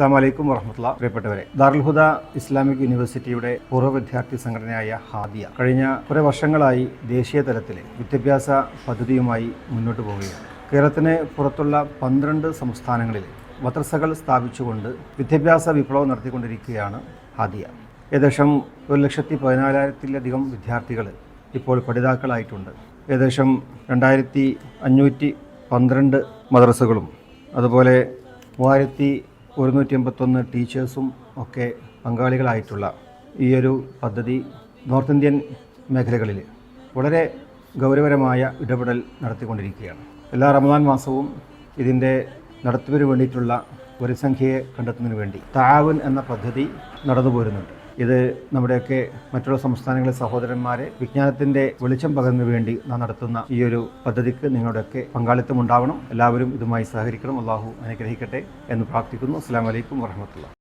അസ്സാം വലൈക്കും വറഹമത്തുള്ള പ്രിയപ്പെട്ടവരെ ദാറുൽഹുദ ഇസ്ലാമിക് യൂണിവേഴ്സിറ്റിയുടെ പൂർവ വിദ്യാർത്ഥി സംഘടനയായ ഹാദിയ കഴിഞ്ഞ കുറേ വർഷങ്ങളായി ദേശീയ തലത്തിലെ വിദ്യാഭ്യാസ പദ്ധതിയുമായി മുന്നോട്ട് പോവുകയാണ്. കേരളത്തിന് പുറത്തുള്ള പന്ത്രണ്ട് സംസ്ഥാനങ്ങളിൽ മദ്രസകൾ സ്ഥാപിച്ചുകൊണ്ട് വിദ്യാഭ്യാസ വിപ്ലവം നടത്തിക്കൊണ്ടിരിക്കുകയാണ് ഹാദിയ. ഏകദേശം ഒരു ലക്ഷത്തി പതിനാലായിരത്തിലധികം വിദ്യാർത്ഥികൾ ഇപ്പോൾ പഠിതാക്കളായിട്ടുണ്ട്. ഏകദേശം രണ്ടായിരത്തി അഞ്ഞൂറ്റി പന്ത്രണ്ട് മദ്രസകളും അതുപോലെ മൂവായിരത്തി ഒരുന്നൂറ്റി എൺപത്തൊന്ന് ടീച്ചേഴ്സും ഒക്കെ പങ്കാളികളായിട്ടുള്ള ഈ ഒരു പദ്ധതി നോർത്ത് ഇന്ത്യൻ മേഖലകളിൽ വളരെ ഗൗരവരമായ ഇടപെടൽ നടത്തിക്കൊണ്ടിരിക്കുകയാണ്. എല്ലാ റമദാൻ മാസവും ഇതിന്റെ നടത്തിപ്പിന് വേണ്ടിയിട്ടുള്ള ഒരു സംഖ്യയെ കണ്ടെത്തുന്നതിന് വേണ്ടി താവൻ എന്ന പദ്ധതി നടന്നു പോരുന്നുണ്ട് ഇത് നമ്മുടെയൊക്കെ മറ്റുള്ള സംസ്ഥാനങ്ങളിലെ സഹോദരന്മാരെ വിജ്ഞാനത്തിന്റെ വെളിച്ചം പകർന്നു വേണ്ടി നാം നടത്തുന്ന ഈ ഒരു പദ്ധതിക്ക് നിങ്ങളുടെയൊക്കെ പങ്കാളിത്തം ഉണ്ടാവണം. എല്ലാവരും ഇതുമായി സഹകരിക്കണം. അള്ളാഹു അനുഗ്രഹിക്കട്ടെ എന്ന് പ്രാർത്ഥിക്കുന്നു. അസ്സാം വലൈക്കും വർഹമത്തുള്ള